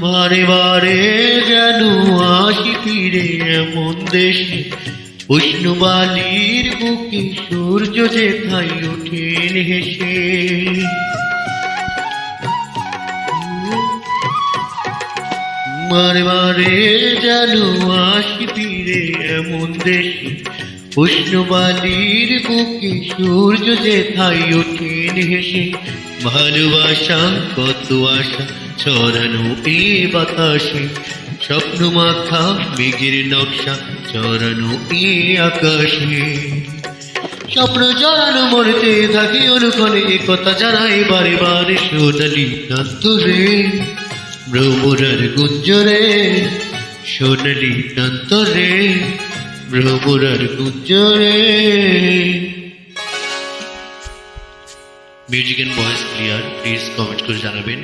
বারে বারে যেন আসি ফিরে এমন দেশে। উষ্ণ বালির বুকে সূর্য যেথায় ওঠেন হেসে। মারে মারে যেন আসি ফিরে এমন দেশে। উষ্ণ বালির বুকে সূর্য যেথায় ওঠেন হেসে। ভালোবাসা কত আশা ছড়ানো এ বাতাসে স্বপ্ন মাথা মেঘের নকশা চড়ানো এ আকাশে। স্বপ্ন জড়ানো মরতে থাকি অনুক্ষণে এ কথা জানাই বারে বারে সোনালি কান্তরে ভ্রমরার গুঞ্জরে, সোনালি কান্তরে ভ্রমরার গুঞ্জরে। Music and voice clear please comment করে জানাবেন।